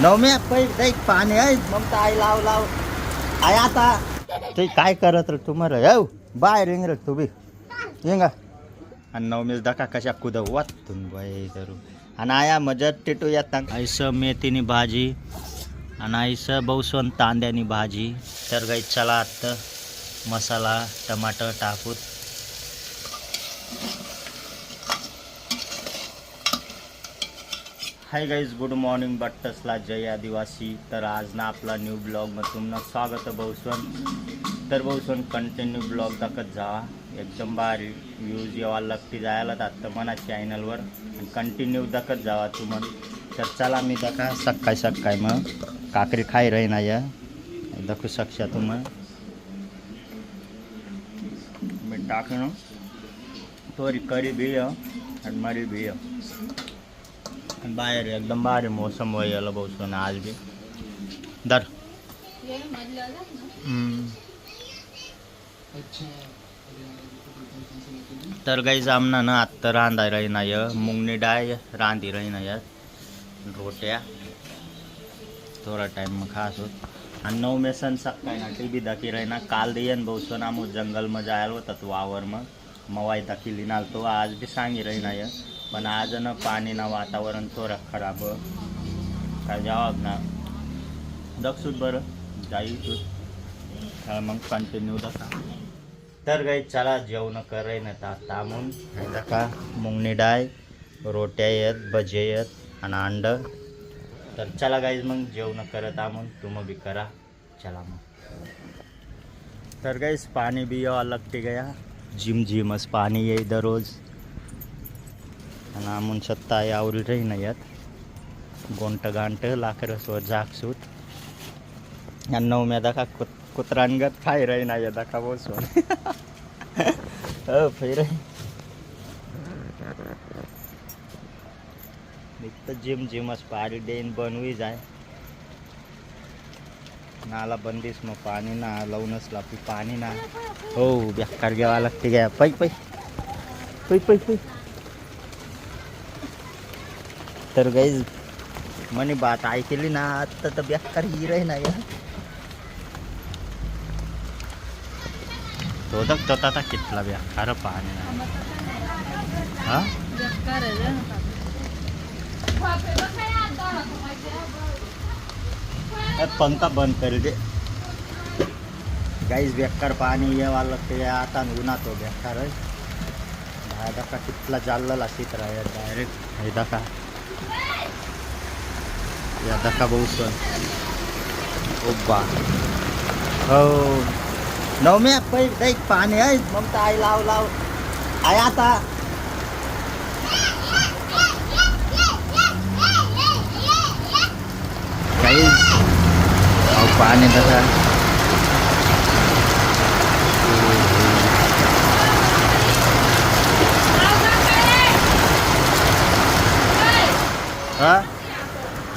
नवम्या पै पाणी आहे. मग तर आई लाव लाव. आय आता. ते काय करत रे तुम्हाला येऊ. बाहेर येंग रे तू बी. येंगा आणि नवमीस दका कशा कुद वाचतून बाई करू आणि आया मजत टिटू येतात आईस मेथीनी भाजी. आणि आईस बहुसवण तांद्यानी भाजी. तर गाई चला आत्ता. मसाला टमाटर टाकूत. हाय गाईज गुड मॉर्निंग बट्टसला जय आदिवासी तर आज ना आपला न्यू ब्लॉगमध्ये तुम्हाला स्वागत आहे बहुसवन तर बहुसवन कंटिन्यू ब्लॉग दाखत जा. एकदम भारी. व्ह्यूज यावा लागते जायला तर म्हणा चॅनलवर आणि कंटिन्यू दाखत जावा तुमन तर चला मी दाखा सकाळी सक्काय मग. काकरी खाई राही ना या. दाखवू शकशा तुम मी टाकणं. तोरी करी भी आणि मरी भी बाहेर एकदम भारी मौसम वगैरे बघ ना आज बी दर। तर काही आमना ना आत्ता रांधाय राहीना य मुंगणी डाय रांधी राहीना या रोट्या। थोडा टाइम मग खास होत। आणि नऊ मेसन सकाळी ना टी बी दाखी राहीना काल देयन बहुसोना मग जंगलमध्ये जायला होतात वावर मग मवाई दाखिली ना तो आज बी सांगी राहीना या पण आज ना पाणीना वातावरण थोडं खराब. काय जवाब ना. दक्षुत बरं. जाई तू मग कंटिन्यू दसा तर काही चला जेवण कराय ना ता तामून. दका मुंगनी डाळ रोट्या येत भजे येत आणि अंड. तर चला गाईज मग जेवण करत आमून. तुम्ही बी करा. चला मग. तर गाईज पाणी बी अलग ते गया. झिम झिमच पाणी येई दररोज. आणि आमून सत्ता आई आवरी रही ना यात. गोंट गांट लाकडं सो जागसूत आणि नवम्या दाखा कुत कुत्रांगत फाय रही ना दाखा बसून हो फिर नुसतं जिम जिमच पारी देईन बनवी जाय. नाला बंदीस मग पाणी ना लावूनच लापी पाणी ना. हो बेकार घ्यावा लागते घ्या. पै पै. पै पै पै. तर गाईज म्हणे बात ऐकली ना आता तर बेकार ही राही ना या तो दक तो आता कितला बेकार पाणी ना. हा? पंखा बंद कर दे. गाईज बेकार पाणी यावं लागते आता उन्हात हो बेकार आहे. दादा का कितला जाल्ला चित्र तर डायरेक्ट हे का या दाखा भाऊ सण ओब्बा हो नवम्या पै दैक पाणी आहे मग तर आई लाव लाव आई आता गाईज अहो पाणी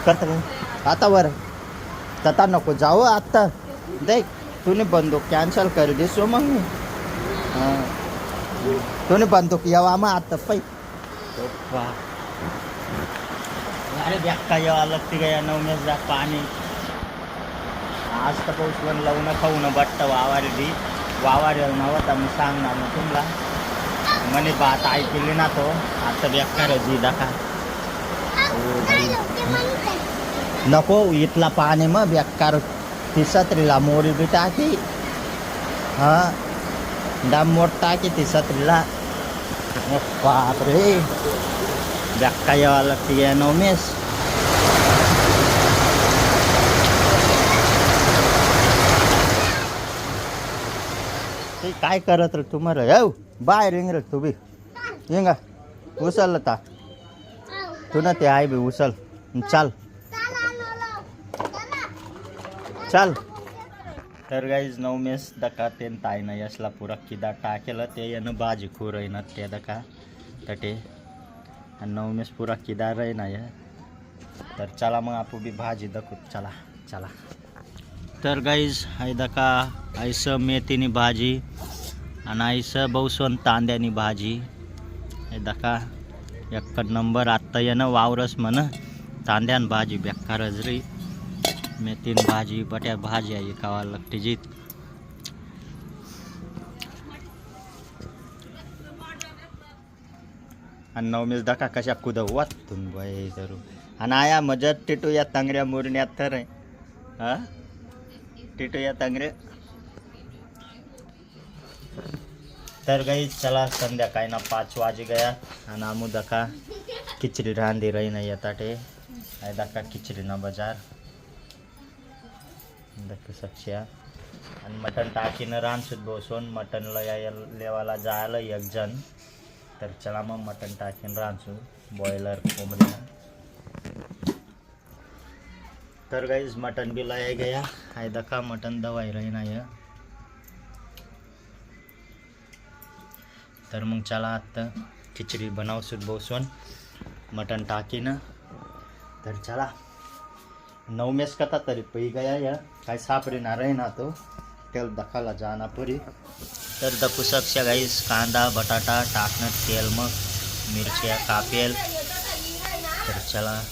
करता का? आता वर. तता नको जाऊ आत्ता. देख तुने बंदूक कॅन्सल कर दिसो मग मी. तुने बंदूक यावा मग आत्ता पै. अरे बॅक्का यावा लागते का या नवम्यास जा पाणी. आज तर पाऊस पण लावून न बट्ट वावारी दी. वावारी नव्हता मी सांगणार मग तुमला. म्हणे बात ऐकली ना तो. आता बेकार जी दाखा नको इथला पाणी मग बेकार ती सत्रीला मोरी बी टाकी हा डाम मोठ टाकी ती सत्रीला मग बापरे बेक्का यावं लागते या नवमेस ते काय करत रे तुम्हाला येऊ बाहेर येंग रे तू बी येंगा उचल तू ना ते आहे बी उचल. चाल. चाल. तर गाईज नऊ मेस दका ते ताई ना यसला पुरा किदा टाकेलं. ते यानं भाजी खूर ना ते दका. तटे. आणि नऊ मेस पुरा किदा राही ना या. तर चला मग आपू बी भाजी दखू चला चला. तर गाईज हाय दका. आईस मेथीनी भाजी. आणि आईस बहुसवन तांद्यानी भाजी. हे दका. एक नंबर आत्ता येणं वावरस म्हण. तांद्यान भाजी बेकारच रे मेथीन भाजी बट्या भाजी आहे खावा लागते जीत आणि नवमीस दका कशा कुद वाचतून बाई धरू आणि आया मजत टिटू या तांगऱ्या मुरण्यात तर आहे. हा? टिटू या तांगऱ्या तर गई चला संध्याकाळी ना पाच वाजे गया आणि आमू दका खिचडी रांधी रही नाही येताटे आय दका खिचडी ना बाजार। दक सक्षा आणि मटण टाकीनं रान बसून मटणला या लेवाला जायला एक जण तर चला मग मटण टाकीन रानसू बॉयलर कोंबडीनं तर गाईज मटन बी लाया गया। आहे दका मटन दवाई रही नाही तर मग चला आत्ता खिचडी बनाव सुद बसून मटन टाकीनं. तर चला. नऊ मेस कथा तरी पै गया या. काय सापडी ना ना तो. तेल दखाला जाना पुरी. तर दखू शकशा गाईस कांदा बटाटा टाकणं तेल मग. मिरच्या कापेल. तर चला.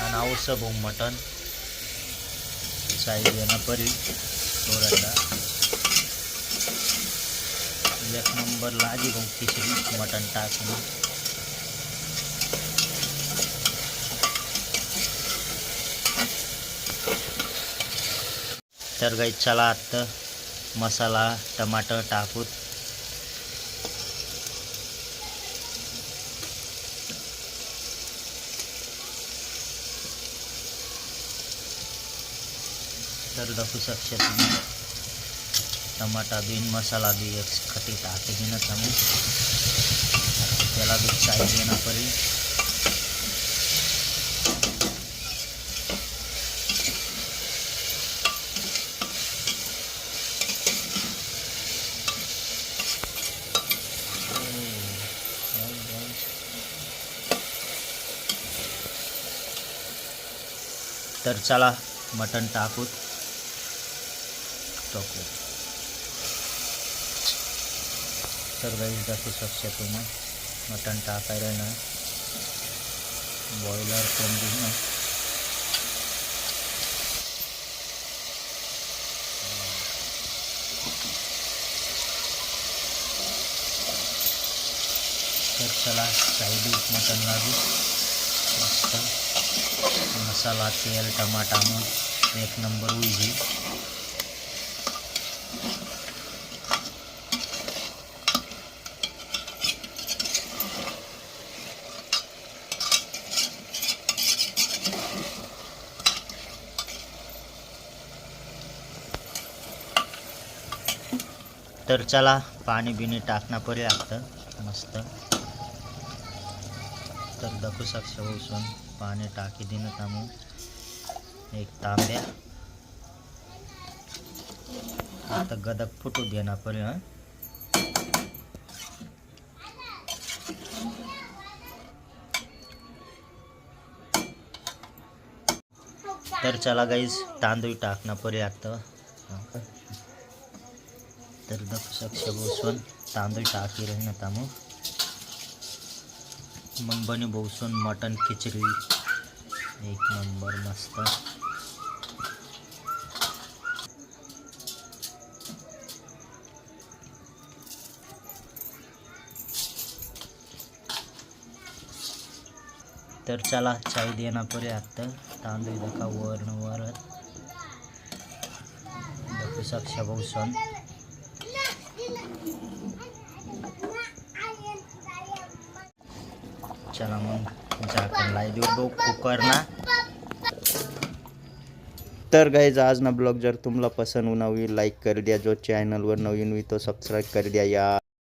आणि आवश्यक भाऊ मटन साई देणं परी. थोडासा एक नंबर लागी भाऊ खिचडी मटन टाकून तर गाई चला आत्ता मसाला टमाटर टाकूत तर दाखवू शकशा तुम्ही टमाटा बीन मसाला बी एक खटी टाके घेणं आम्ही त्याला बी चाय देणं परी. तर चला मटण टाकूत. टाकू तर गाईज दाखवू शकता तुम्ही मटण टाकायला ना. बॉयलर कोंबडी ना. तर चला काही दिवस मटण लागू. मस्त. मसाला तेल टमाटा मग एक नंबर उजी तर चला पाणी बिणी टाकणं पडे लागतं. मस्त. तर दखू शकशा उसून पाणी टाकी दिन तामू एक तांब्या. आता गदक फुटू देणार पडे हां. तर चला गाईज तांदूळ टाकणं पडे आता तर दखू शकशा बसून तांदूळ टाकी राहीन तामू मग बने बसून मटन खिचडी एक नंबर मस्त तर चला चाय देना पडे आता तांदूळ दका वरण वरत दखू शकशा बसून चला मग झाकण लाई देऊ बघ कुकर तर गाईज आज ना ब्लॉग जर तुम्हाला पसंद होणार लाईक कर द्या. जो चॅनलवर नवीन हुई तो सबस्क्राईब कर द्या. या